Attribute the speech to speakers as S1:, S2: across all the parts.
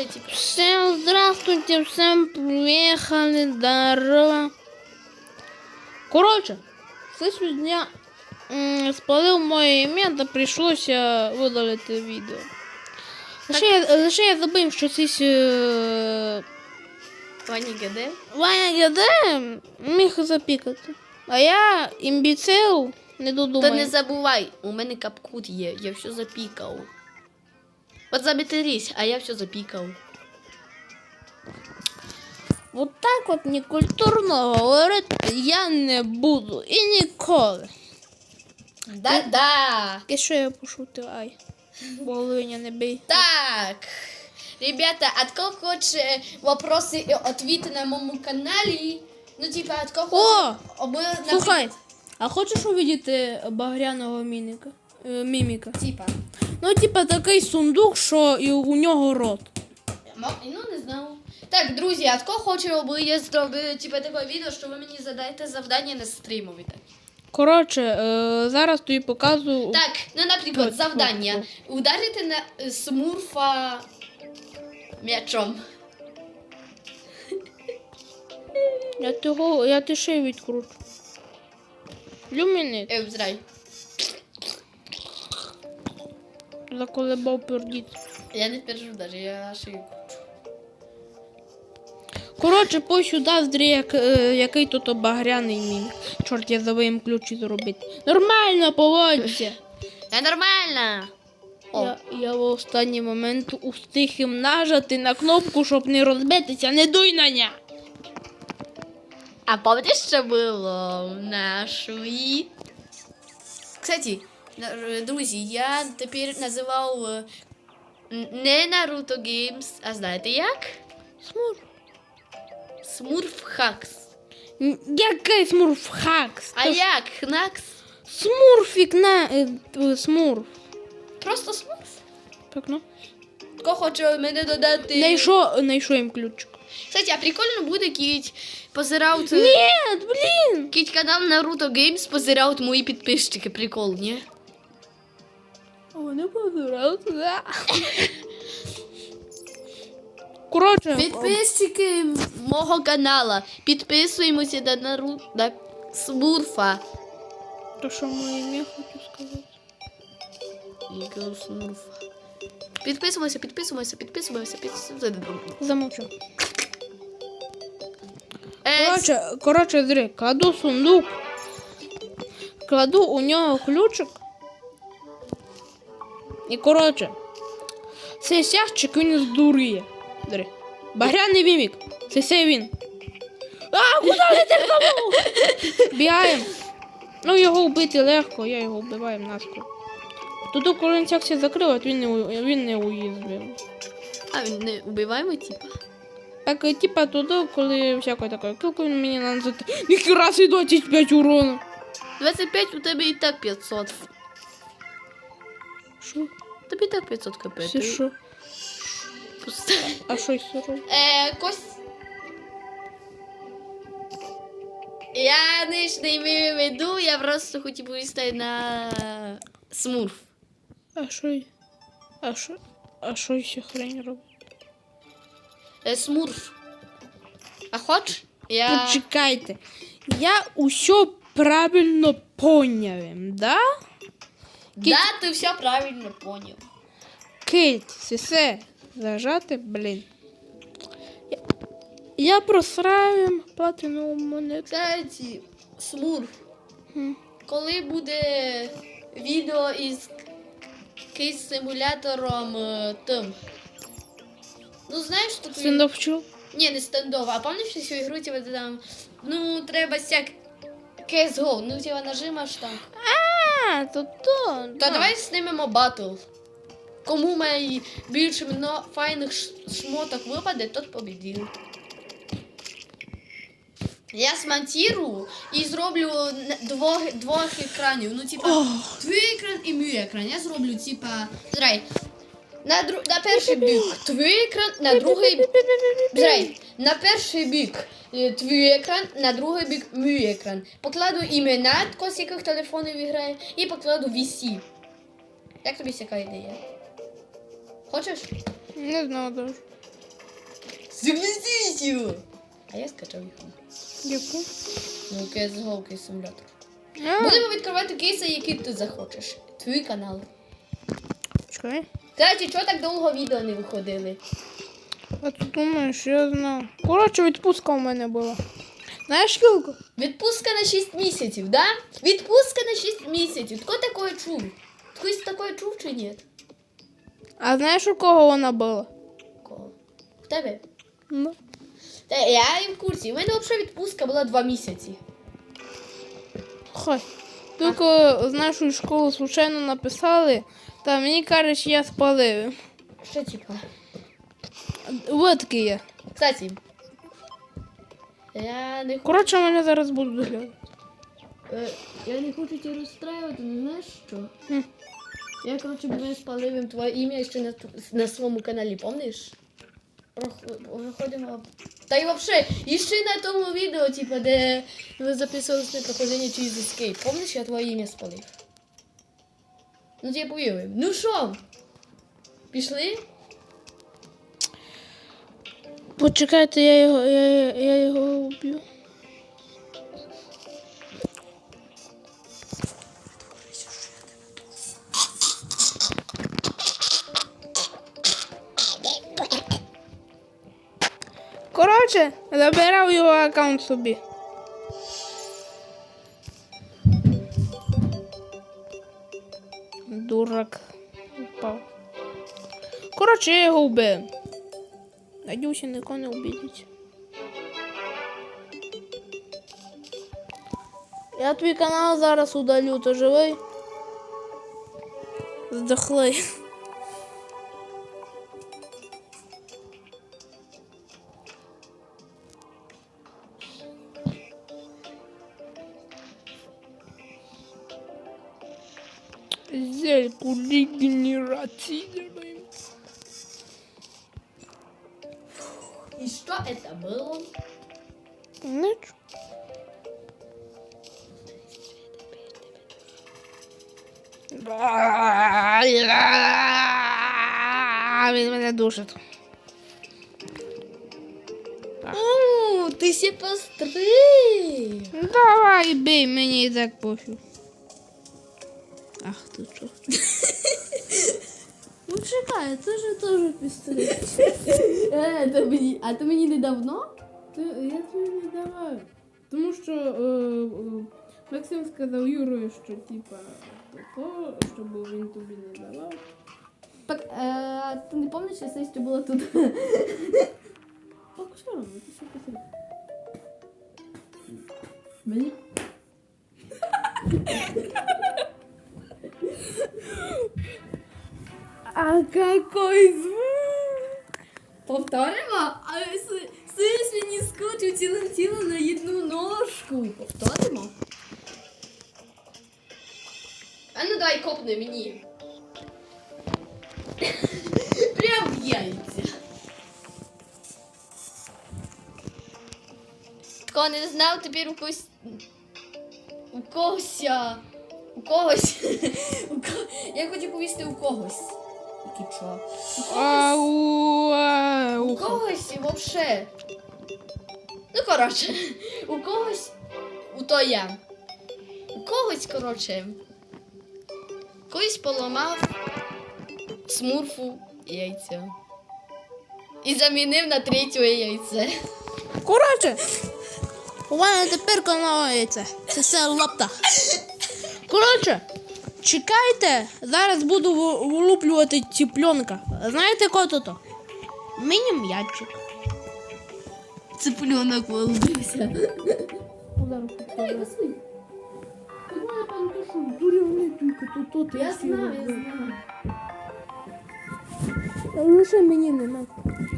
S1: знали, типу.
S2: Всем здравствуйте, всем приехали, здорово. Короче, слышь, дня м, спалил моє ім'я, та прийшлося видалити відео. Лише я, лише я забив, що е,
S1: Пані ГД.
S2: Ваня ГД міг запікати. А я імбіцил не
S1: Та не забувай, у мене капкут є, я все запікав. От забітерись, а я все запікав.
S2: Вот так от некультурно говорити я не буду і ніколи.
S1: Да-да.
S2: І що я пошутив? Ай. Половиня не бий.
S1: Так. Ребята, а кто хочет вопросы и ответы на моем канале? Ну, типа, а кто
S2: О!
S1: наприклад,
S2: Слухай, а хочеш увидіти багряного міміка? Е, міміка?
S1: Типа.
S2: Ну, типа такий сундук, що і у нього рот.
S1: Ну, не знаю. Так, друзі, а хто хоче, аби я зробив типа таке відео, що ви мені задаєте завдання не стримуєте?
S2: Коротше, е, зараз тобі показую.
S1: Так, ну, наприклад, завдання. Ударити на е, смурфа м'ячом.
S2: Я того, я ти ще відкручу. Люмінит.
S1: Е, зрай.
S2: Заколебав пердіт.
S1: Я не пережу даже, я шию.
S2: Коротше, по сюди здрі, як, е, який тут багряний мімік. Чорт, я забив їм ключі зробити. Нормально поводься.
S1: Я нормально. О,
S2: Я, я в останній момент устиг їм нажати на кнопку, щоб не розбитися, не дуй на ня.
S1: а помнишь, що було в нашій? Кстати, друзі, я тепер називав е, не Naruto Games, а знаєте як?
S2: Смурф.
S1: Hacks.
S2: М, Який смурф хакс?
S1: А як? Хнакс?
S2: Смурфік на е, е, смурф.
S1: Просто Smurf.
S2: Так, ну.
S1: Хто хоче мене додати?
S2: Найшо, найшо їм ключик.
S1: Кстати, а прикольно буде, кіть позирав.
S2: Ні, блін.
S1: Кіть канал Naruto Games позирав мої підписчики. Прикол, ні?
S2: Вони позираються. Коротше,
S1: Підписчики мого канала. Підписуємося на Нару... на Смурфа.
S2: то що моє ім'я хочу сказати.
S1: Якого Смурфа? Підписуємося, підписуємося, підписуємося, підписуємося.
S2: Замовчу.
S1: Е,
S2: Коротше, коротше, зри, кладу сундук. Кладу у нього ключик. І коротше, цей сящик він здуріє. Багряний мімік. Це все він. А, куди летиш знову? Бігаємо. Ну, його вбити легко, я його вбиваю наскоро. Тут, коли він всякся закрив, от він не, він не уїздив.
S1: а він не убиваємо, типа?
S2: Так, е, типа туди, коли всякої такої кілку він мені наносить. Ніхера собі 25 урону.
S1: 25 у тебе і так 500.
S2: Що?
S1: Тобі так 500 кп. Ти
S2: що?
S1: пусте.
S2: А що це робить?
S1: Е, Кость. Я не ж не маю в виду, я просто хотів повісти на смурф.
S2: А що? й- А що? А що ще хрень робить?
S1: Е, смурф. А хоч? Я...
S2: Почекайте. Я усе правильно поняв, да?
S1: Да, ти все правильно поняв.
S2: Кить, це все. Зажати, блін. Я, я просравим платину монету.
S1: Кстати, смурф.
S2: Хм.
S1: Коли буде відео із кейс симулятором е, тим. Ну, знаєш, що ти...
S2: Стендов чув?
S1: Ні, не стендов, а пам'ятаєш цю ігру, типа, ти там, ну, треба сяк CSGO, ну, типа, нажимаєш там.
S2: А, то то.
S1: Та давай знімемо батл. Кому має більше мно файних шмоток випаде, тот победив. Я смонтирую і зроблю двох, двох екранів. Ну, типа, твій екран і мій екран. Я зроблю, типа, зрай. На, дру... на перший бік твій екран, на другий Зрай, на перший бік твій екран, на другий бік мій екран. Покладу імена, з яких телефонів грає, і покладу VC. Як тобі така ідея? Хочеш?
S2: Не знаю даже.
S1: Согласись його! А я скачав їх.
S2: Яку?
S1: Ну, CSGO, кейс симулятор.
S2: А,
S1: Будемо відкривати кейси, які ти захочеш. Твій канал.
S2: чекай.
S1: Кстати, чого так довго відео не виходили?
S2: А ти думаєш, я знав. Коротше, відпустка у мене була. Знаєш скільки?
S1: Відпустка на 6 місяців, да? Відпустка на 6 місяців. Хто такое чув? Хтось такое чув чи ні?
S2: А знаєш, у кого вона була?
S1: Кого? В тебе?
S2: Ну.
S1: Та я і в курсі. У мене взагалі відпустка була 2 місяці.
S2: Хай. Тільки з нашої школи случайно написали, та мені кажуть, я спалив.
S1: Що типа?
S2: Витки є.
S1: Кстати. Я не хочу.
S2: Коротше, мене зараз будуть доглядати.
S1: Е, я не хочу тебе розстраювати, не знаєш що?
S2: Хм.
S1: Я, коротше, буду спаливим твоє ім'я ще на, на своєму каналі, помниш? Проходимо. Та й вообще, і ще на тому відео, типу, де ви записували своє проходження через Escape. Помниш, я твоє ім'я спалив? Ну, тебе повірив. Ну що? Пішли?
S2: Почекайте, я його, я, я його уб'ю. Коротше, забирав його аккаунт собі. Дурак. Упав. Коротше, я його вбив. Надюся нікого не обідить. Я твій канал зараз удалю, то живий. Здохлий. Ничего. Він мене душить.
S1: О, ти ще постриг.
S2: Давай, бей, мені і так пофіг. Ах ти що.
S1: Ну чекай, це ж теж пістолет. Е, то мені, а то мені недавно?
S2: Ти, я тобі не давав. Тому що е, е, Максим сказав Юрою, що типа то, щоб він тобі не давав.
S1: Так, е, ти не пам'ятаєш, що це було тут?
S2: Одно, ти що посиль.
S1: Мені?
S2: А какой звук!
S1: Повторимо? А Сис мені скочив цілим тілом на одну ножку. Повторимо? А ну дай копни мені. Прям в яйця. Хто не знав, тепер у когось. У когось. У когось. у ко- Я хочу повісти у когось. Який чо? У когось.
S2: Ау,
S1: У когось вообще. Ну, коротше, у когось. У то я. У когось, коротше. Колись поламав смурфу яйця. І замінив на третє яйце.
S2: Коротше, у мене тепер канал яйця. Це все лапта. Коротше, чекайте, зараз буду вилуплювати ціпленка. Знаєте, кого то? Міні-м'ячик.
S1: Цыпленок волнуйся. Я знаю, я знаю.
S2: Лише мені не надо.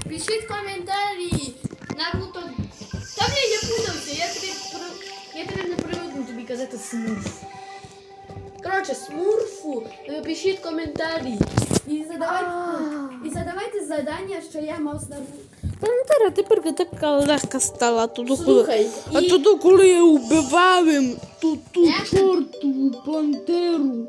S1: Пишіть коментарі. Наруто. Та блін, я путався. Я тобі про- я тобі не привикну тобі казати смурф. Коротше, смурфу. е, Пишіть коментарі. І задавайте, і задавайте завдання, що я мав з Наруто.
S2: Пантера тепер така легка стала туди, коли.
S1: Слухай,
S2: А
S1: і-
S2: туди, коли я вбивав їм ту, ту
S1: Як?
S2: чортову пантеру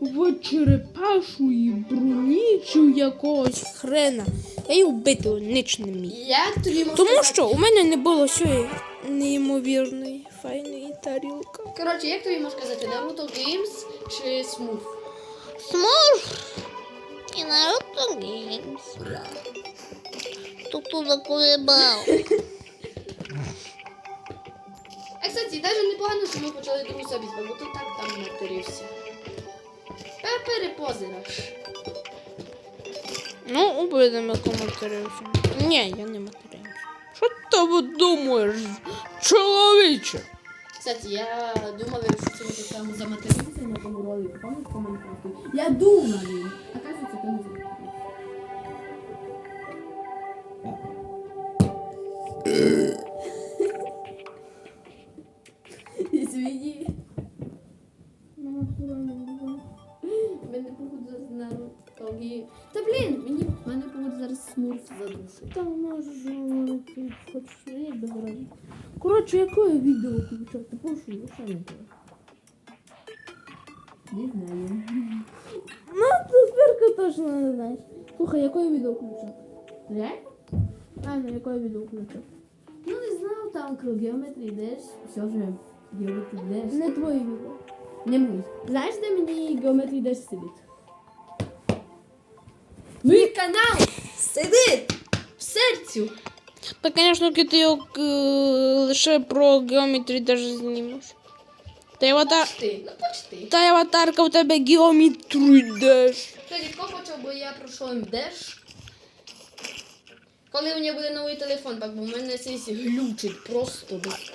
S2: в черепашої броні чи якогось хрена. Я її вбити ніч не міг.
S1: Як тобі можу
S2: Тому що у мене не було цієї неймовірної файної тарілки.
S1: Коротше, як тобі можу сказати, Naruto Games чи Smurf?
S2: Смурф і Naruto Games. Тобто заколебав.
S1: А, кстати, навіть непогано, що ми почали другу собі, бо ти так там матерився. Пе- Перепозираш.
S2: Ну, убедимо, яку матерився. Ні, я не матерився. Що ти думаєш, чоловіче?
S1: Кстати, я думала, що це ми так само заматерився на тому ролику, пам'ятаєш по Майнкрафту? Я думаю. Оказується, ти не заматерився. Извини. Мене походу зараз роги. Та блін, мені мене походу зараз смурф задушить.
S2: Та можеш говорити, хочеш, ну я разу. Коротше, яке відео включати? Прошу, що не було.
S1: Не знаю.
S2: Ну, ти тепер точно не знаєш. Слухай, яке відео включати?
S1: Реально?
S2: Правильно, яке відео включати?
S1: Ну не знаю, там кров геометрії йдеш, все вже геометрії йдеш.
S2: Не твоє відео.
S1: Не мій. Знаєш, де мені геометрії йдеш сидить? Мій канал сидить в серцю.
S2: Та, звісно, ти його е, лише про геометрію даже знімеш. Та й аватар...
S1: Ти, ну почти.
S2: Та й аватарка у тебе геометрію йдеш.
S1: Кстати, хто хоче, бо я пройшов МДеш. Коли у мене буде новий телефон, так, бо в мене сись глючить просто без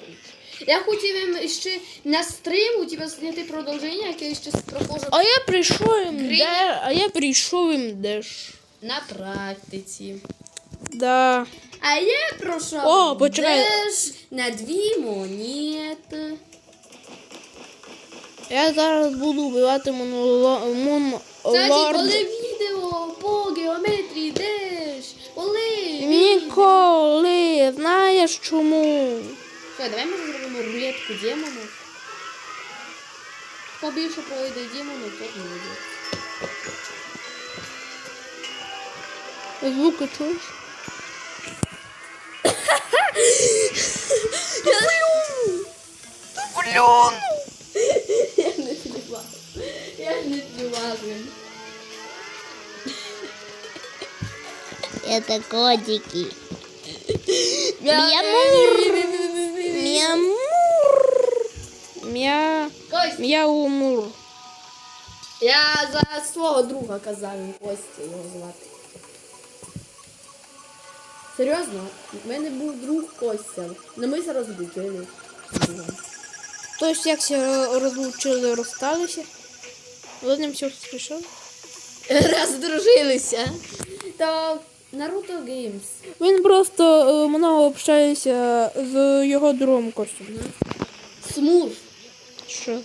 S1: Я хотів ще на стрим у тебе зняти продовження, яке я ще проходжу
S2: А я прийшов їм де, а я прийшов їм деш.
S1: На практиці.
S2: Да.
S1: А я пройшов
S2: О, почекай.
S1: Деш на дві монети.
S2: Я зараз буду вбивати моноло... мон...
S1: Кстати, коли відео по геометрії йдеш? Коли?
S2: Ніколи. Знаєш чому?
S1: Слухай, давай ми зробимо рулетку демонів. Хто більше пройде демонів, тот не буде.
S2: Звуки чуєш?
S1: Я не співала. Я не співала.
S2: Это котики. Мямур. Мямур. Мя...
S1: Кость,
S2: Мяумур.
S1: я за свого друга казав, Костя його звати. Серйозно? У мене був друг Костя. Ну ми се розлучили.
S2: Тобто, як всі розлучили, розсталися? Одним все прийшов.
S1: Роздружилися. То Наруто Games.
S2: Він просто е, много общається з його другом Костю.
S1: Смурф.
S2: Що?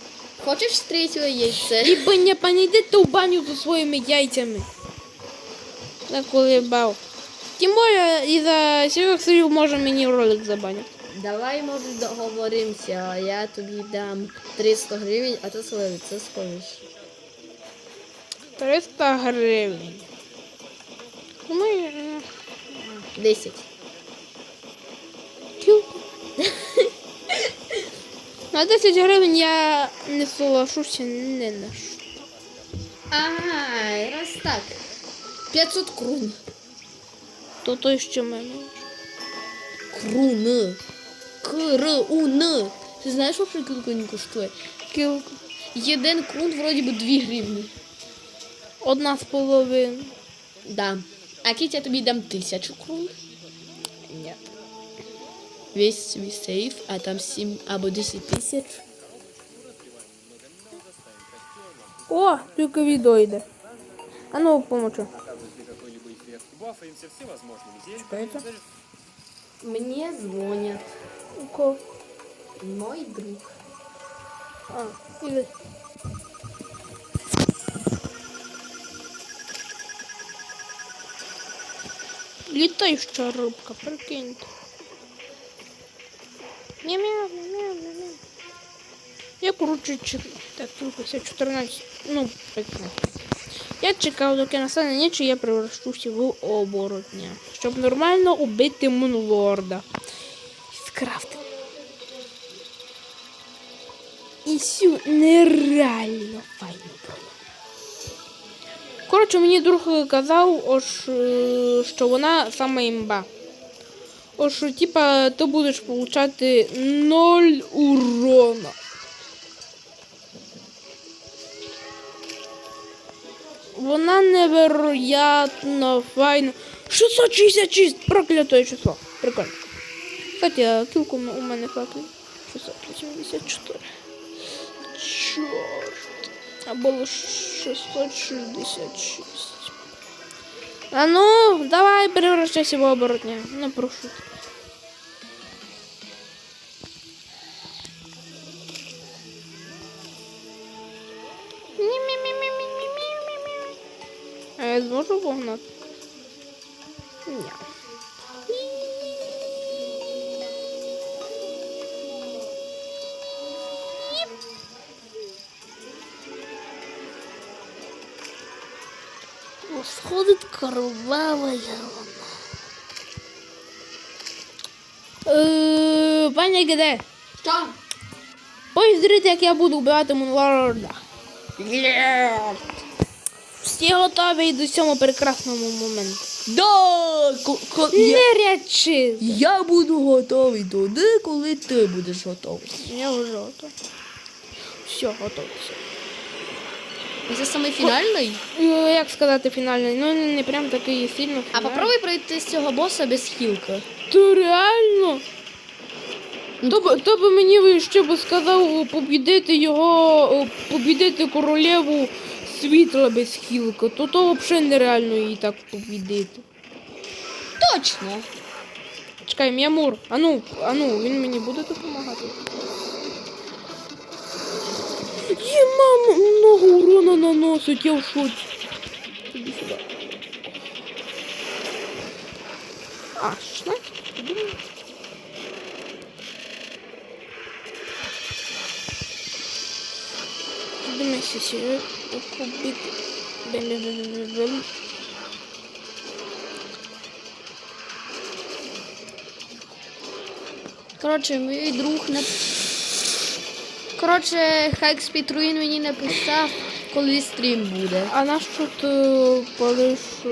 S1: Хочеш третього яйця?
S2: Либо не понайдете в баню зі своїми яйцями. Заколебав. Тим більше, із-за сірих слів може мені ролик забанити.
S1: Давай, може, договоримося. Я тобі дам 300 гривень, а ти своє лице сховиш.
S2: 300 гривень. Ми... е,
S1: 10.
S2: Кілку. На 10 гривень я не соглашуся не на що.
S1: Ага, раз так. 500 крун.
S2: То той, що мене.
S1: Круни. К-р-у-н. Ти знаєш, що скільки коштує? Один крун вроді би 2 гривні.
S2: Одна з половиною.
S1: Да. А кіть я тобі дам 1000 крун. Ні. Весь свій сейф, а там 7 або 10 тисяч.
S2: О, тільки відео йде. А ну, помочу
S3: оказывать ли какой-либо эффект. Бафаемся всевозможными зельями.
S2: Чекайте.
S1: Мені дзвонять.
S2: У кого?
S1: Мой друг.
S2: А, іди. Літаюча рибка, прикиньте. Мя-мяу, мя-мяу, мя-мяу. Я, коротше, чет... так, слухайся, 14, ну, 15. Я чекав, доки настане ніч, і я превращуся в оборотня, щоб нормально убити Мунлорда. І скрафтити. І цю нереально файну броню. Коротше, мені друг казав, ось, е, що вона саме імба. Ось, типа, ти будеш получати 0 урона. Невероятно файно. 666! Проклятое число. Прикольно. Хотя кілку у мене факли. 684. Чорт. А було 666. А ну, давай превращайся в оборотня. Ну, прошу. Я зможу погнати? Ні. Сходить кровава ялона. Е, Пані Геде,
S1: Що?
S2: позрите, як я буду вбивати Мунлорда. Всі готові до цьому прекрасному моменту.
S4: Да, ко- ко- я,
S2: Не рячи.
S4: я буду готовий туди, коли ти будеш готовий.
S2: Я вже готова. Все, готово. Все.
S1: Це самий фінальний?
S2: Е, Як сказати фінальний? Ну не, прям такий сильно.
S1: А
S2: фінальний.
S1: попробуй пройти з цього боса без хілки.
S2: То реально? То, б- то би мені ви ще б сказав побідити його, побідити королеву світла без хілка, то то взагалі нереально її так побідити.
S1: Точно.
S2: Чекай, М'ямур, ану, ану, він мені буде допомагати. Є мама много урона наносить, я в шоці. Іди сюди. А, 16? Подумай. Дивимося сюди. Кубик. Бем-бем-бем-бем-бем.
S1: Коротше, мій друг не. Коротше, Хайк Спітруїн мені написав, коли стрім буде.
S2: А на що ти палиш е,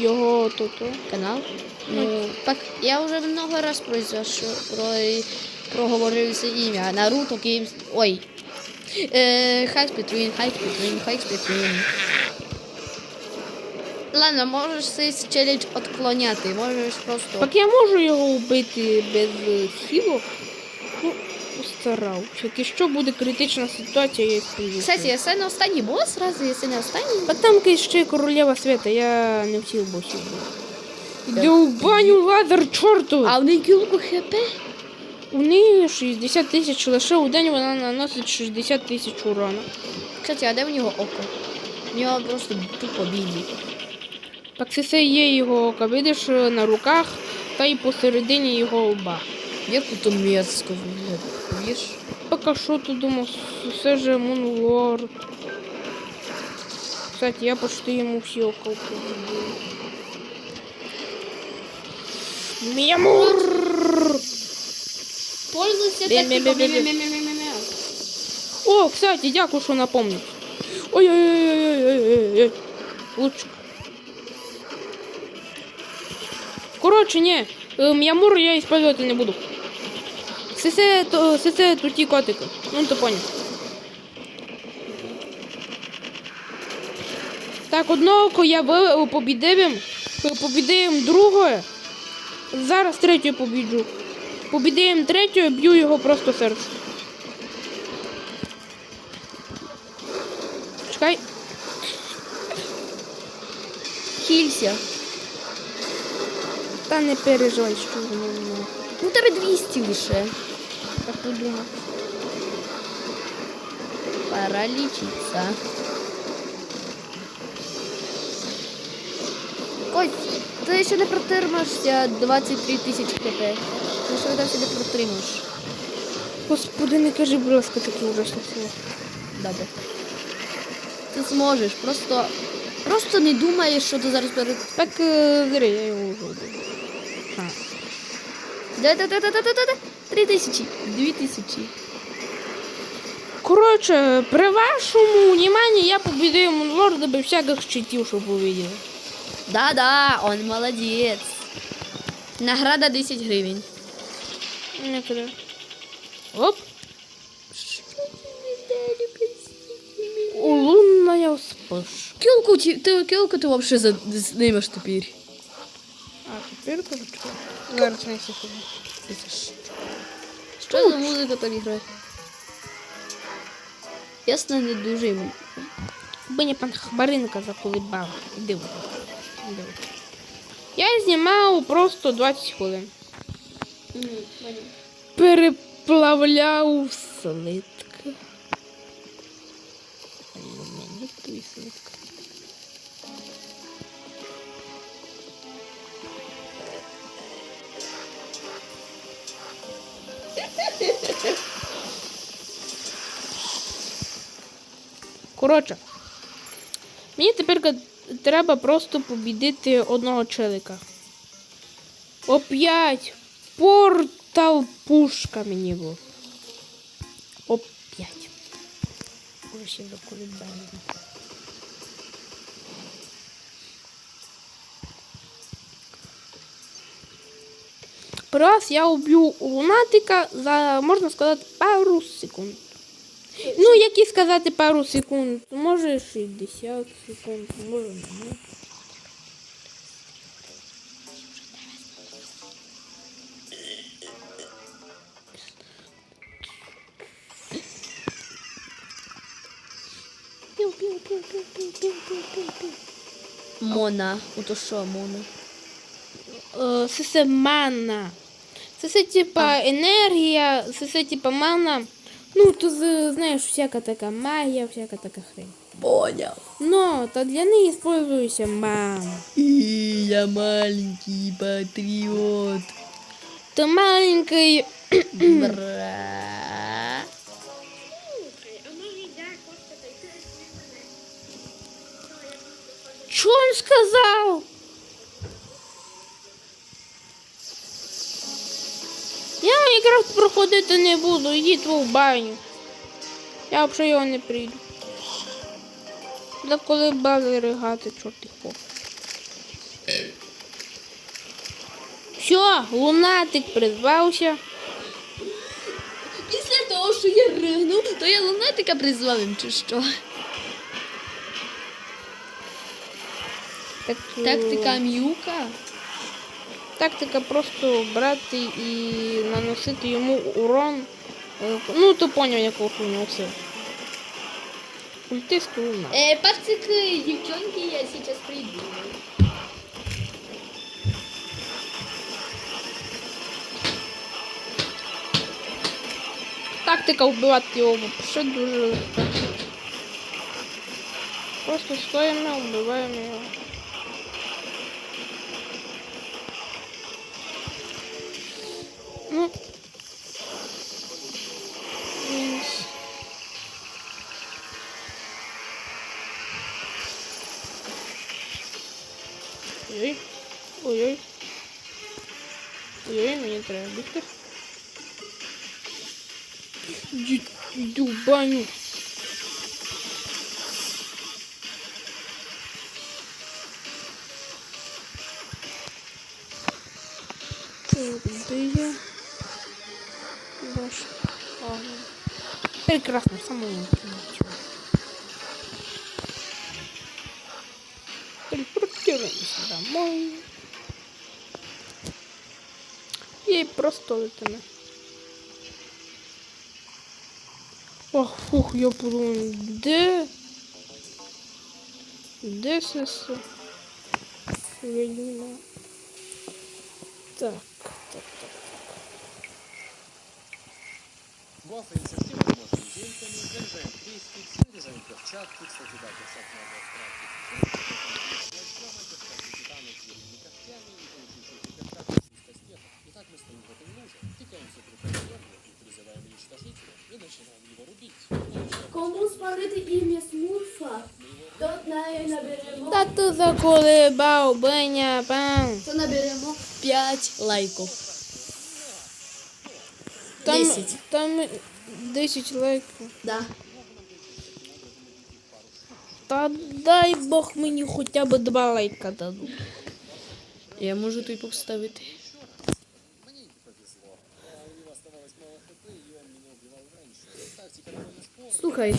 S2: його тут?
S1: Канал. Ну, так я вже много раз произошло, про, проговорив це ім'я. Наруто Геймс. Ой. Е, Хайк Спітруїн, Хайк Спітруїн, Хайк Спітруїн. Ладно, можеш цей челендж отклоняти, можеш просто.
S2: Так я можу його вбити без е, хілок? Ну, постарався. Якщо буде критична ситуація, я скажу.
S1: Кстати, це не останній бос, разве це не останній?
S2: Так там ще королева свята, я не всіх босів був. Іди у баню лазер чорту!
S1: А в неї кілку хп?
S2: У неї 60 тисяч лише у день вона наносить 60 тисяч урона.
S1: Кстати, а де в нього око? В нього просто тупо білі.
S2: Так це все є його око, видиш на руках та й посередині його лба.
S1: Як тут мерзко виглядає, видиш?
S2: Пока що ти думав, все же Мунлорд. Кстати, я почти йому всі околки зробив. Мямур!
S1: Пользуйся
S2: Бе-бе-бе-бе-бе. О, кстати, дякую, що напомнив. Ой-ой-ой-ой-ой-ой-ой. Лучше. Коротше, ні, е, М'ямур я использовать не буду. Сесе, то, сесе туті котики. Ну, ти поняв. Так, одного я побідив, побідив другого. Зараз третього побіджу. Побідив третього, б'ю його просто серце. Чекай.
S1: Хілься.
S2: Та не переживай, що воно. воно.
S1: Ну, тебе 200 лише.
S2: Так подумав.
S1: Пора лічитися. Ой, ти ще не протримаєшся 23 тисячі хп. Ти себе протримаєш.
S2: Господи, не кажи, будь ласка, такі ужасні слова.
S1: Добре. Ти зможеш. Просто. Просто не думай, що ти зараз перед.
S2: Так, е, я його вже.
S1: Да-да-да-да-да-да-да. Три тисячі. Дві тисячі.
S2: Короче, при вашому внимании я победил Мунлорда без всяких щитів, щоб ви.
S1: Да-да, он молодець. Награда 10 гривень.
S2: Некогда. Оп. Лунная вспышка.
S1: Кілку, ті- ти, кілку ти взагалі за- знімеш тепер.
S2: А тепер короче. Зараз не секунду.
S1: Що за музика там грає? Ясно, не дуже йому.
S2: Мені пан. Іди. от. Іди. Я знімав просто 20 хвилин. Переплавляв слитки. Слитки. Коротше, мені тепер треба просто побідити одного челика. Оп'ять портал пушка мені був. Оп'ять. Уже ще. Раз я уб'ю лунатика за, можна сказати, пару секунд. Ну, які сказати пару секунд. Може 60 секунд, може
S1: Мона. Ото що, Мона?
S2: Е, Це все мана. Це все типа енергія, це все типа мана. Ну, то знаєш, всяка така магія, всяка така хрень.
S1: Поняв.
S2: Но, та для неї использується мана.
S4: И я маленький патриот.
S2: То маленький
S1: Бра.
S2: Що він сказав? Я Майнкрафт проходити не буду, йдіть в баню. Я взагалі його не прийду. Для коли бали ригати, чорти хоп. Все, лунатик призвався.
S1: Після того, що я ригнув, то я лунатика призвав їм, чи що?
S2: Так, е,
S1: Тактика м'юка.
S2: Тактика просто брати і наносити йому урон. Е, Ну, ти поняв, якого хуйня все. Ультист луна.
S1: Э, пацики, девчонки, я сейчас приду.
S2: Тактика вбивати його ще дуже. Просто стоїмо, вбиваємо його. Ой-ой, мені треба бігти. Иди, иди в баню. Я? Ваш. Ага. Прекрасно, самое ничего. Телепортируемся домой. И просто летим. Ох, фух, я подумав, де? Де це? Я не знаю. Так, так, так.
S3: Бафаемся всеми возможными зельками, заряжаем крестик, снаряжаем перчатки, кстати, да, перчатки надо отправить. Возьмем перчатки титана с белыми когтями получившиеся перчатки с пистолета. Итак, мы стоим в этой луже, тыкаемся друг от друга и призываем уничтожителя и начинаем его рубить.
S5: Кому спалити ім'я Смурфа?
S3: Мне
S2: Тато заколебав, Беня, пам.
S1: То наберемо 5 лайків.
S2: Там,
S1: 10.
S2: Там 10 лайків.
S1: Да.
S2: Та дай Бог мені хоча б два лайка дадуть.
S1: Я можу тут поставити. Слухай.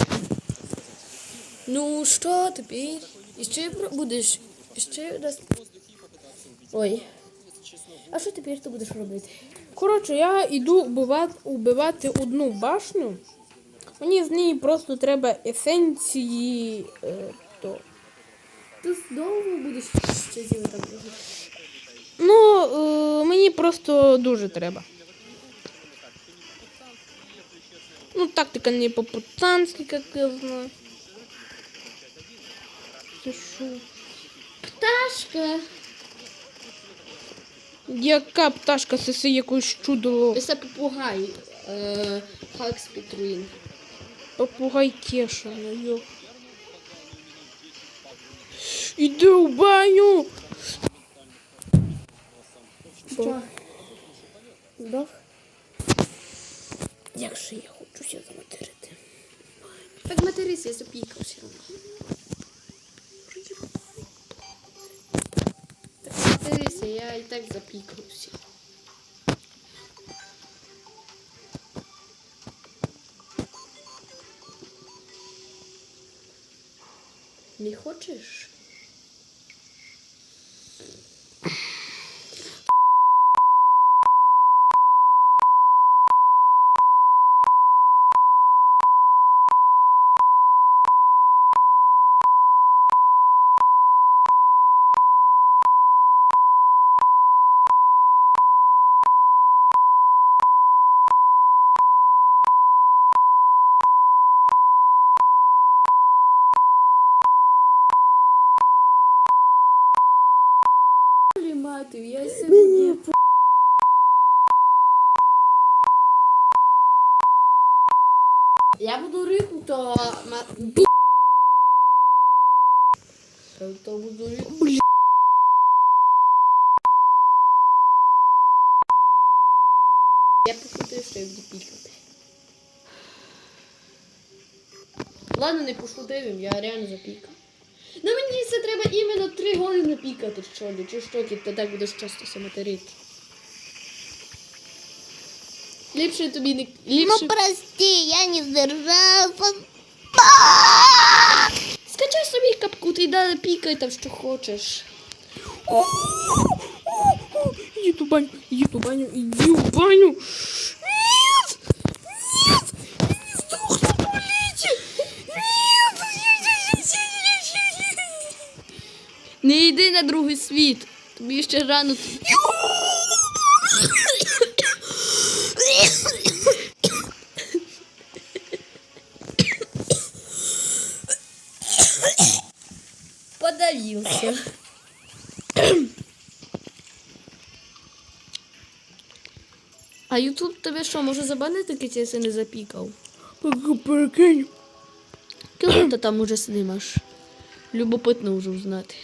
S1: Ну що тепер? І ще будеш? Ще раз. Ой. А що тепер ти будеш робити?
S2: Коротше, я йду убивати одну башню. Мені з неї просто треба есенції. Е, то.
S1: Ти довго будеш ще зіли?
S2: Ну, е, мені просто дуже треба. Ну, тактика не по-путанськи, як я знаю. Що?
S1: Пташка.
S2: Яка пташка це якось чудо.
S1: Це попугай. Е, Хакс Петруїн.
S2: Попугай Кеша, ну йо. Іди у баню!
S1: Що? Здох? Як же я хочу ще заматерити? Так матерись, я запікав все одно. Так материся, я і так запікався. Не хочеш? Мати, я сьогодні... Я буду рибу, то... То, буду рибу. Я пошутив, що я буду пікати. Ладно, не пошутив, я реально запікав. Ну мені це треба іменно три години пікати, що ли, чи що, ти так будеш часто се материти. Ліпше тобі не... Ліпше...
S5: прости, я не сдержался.
S1: Скачай собі капку, ти далі пікай там, що хочеш.
S2: Иди в баню, иди в баню, иди в баню.
S1: Йди на другий світ. Тобі ще рано. Подавился. А Ютуб тебе що, може забанити, коли ти не запікав?
S2: Прикинь.
S1: Коли ти там уже снимаш? Любопитно вже узнати.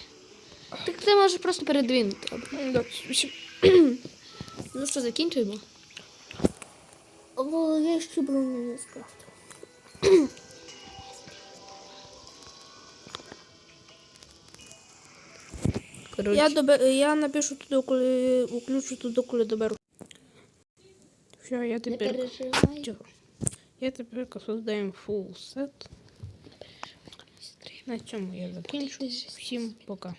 S1: Так ти можеш просто передвинути. Ну що, закінчуємо?
S5: О, я еще броню не.
S1: Коротше.
S2: Я, добе... я напишу туди, коли включу туди, коли доберу. Все, я тепер. Я тепер создаємо full set. На цьому я закінчу. Всім пока.